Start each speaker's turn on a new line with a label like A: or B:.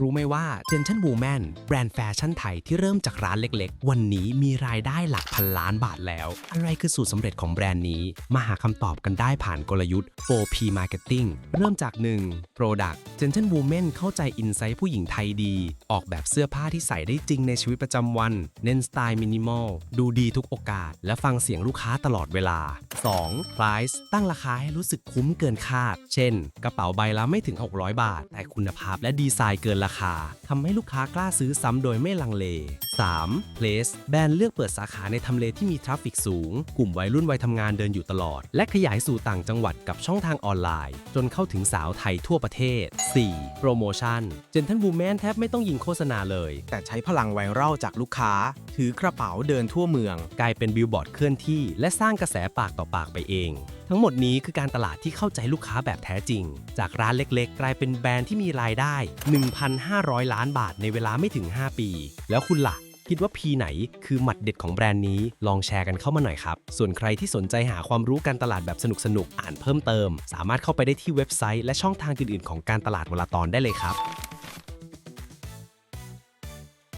A: รู้ไหมว่า Gentle Woman แบรนด์แฟชั่นไทยที่เริ่มจากร้านเล็กๆ วันนี้มีรายได้หลักพันล้านบาทแล้ว อะไรคือสูตรสำเร็จของแบรนด์นี้ มาหาคำตอบกันได้ผ่านกลยุทธ์ 4P Marketing เริ่มจาก 1. Product Gentle Woman เข้าใจอินไซต์ผู้หญิงไทยดี ออกแบบเสื้อผ้าที่ใส่ได้จริงในชีวิตประจำวัน เน้นสไตล์มินิมอล ดูดีทุกโอกาส และฟังเสียงลูกค้าตลอดเวลา 2. Price ตั้งราคาให้รู้สึกคุ้มเกินคาด เช่น กระเป๋าใบละไม่ถึง 600 บาท แต่คุณภาพและดีไซน์เกินราคาทำให้ลูกค้ากล้าซื้อซ้ำโดยไม่ลังเล 3. Place แบรนด์เลือกเปิดสาขาในทำเลที่มีทราฟฟิกสูง กลุ่มวัยรุ่นวัยทำงานเดินอยู่ตลอด และขยายสู่ต่างจังหวัดกับช่องทางออนไลน์ จนเข้าถึงสาวไทยทั่วประเทศ 4. Promotion Gentle Woman แทบไม่ต้องยิงโฆษณาเลย
B: แต่ใช้พลังไวรัลจากลูกค้า ถือกระเป๋าเดินทั่วเมือง
A: กลายเป็นบิลบอร์ดเคลื่อนที่ และสร้างกระแสปากต่อปากไปเอง ทั้งหมดนี้คือการตลาดที่เข้าใจลูกค้าแบบแท้จริง จากร้านเล็กๆ กลายเป็นแบรนด์ที่มีรายได้ 1,500 ล้านบาทในเวลาไม่ถึง 5 ปี แล้วคุณล่ะ คิดว่า P ไหนคือหมัดเด็ดของแบรนด์นี้ ลองแชร์กันเข้ามาหน่อยครับ ส่วนใครที่สนใจหาความรู้การตลาดแบบสนุกๆอ่านเพิ่มเติม สามารถเข้าไปได้ที่เว็บไซต์และช่องทางอื่นๆของการตลาดวลาตอนได้เลยครับ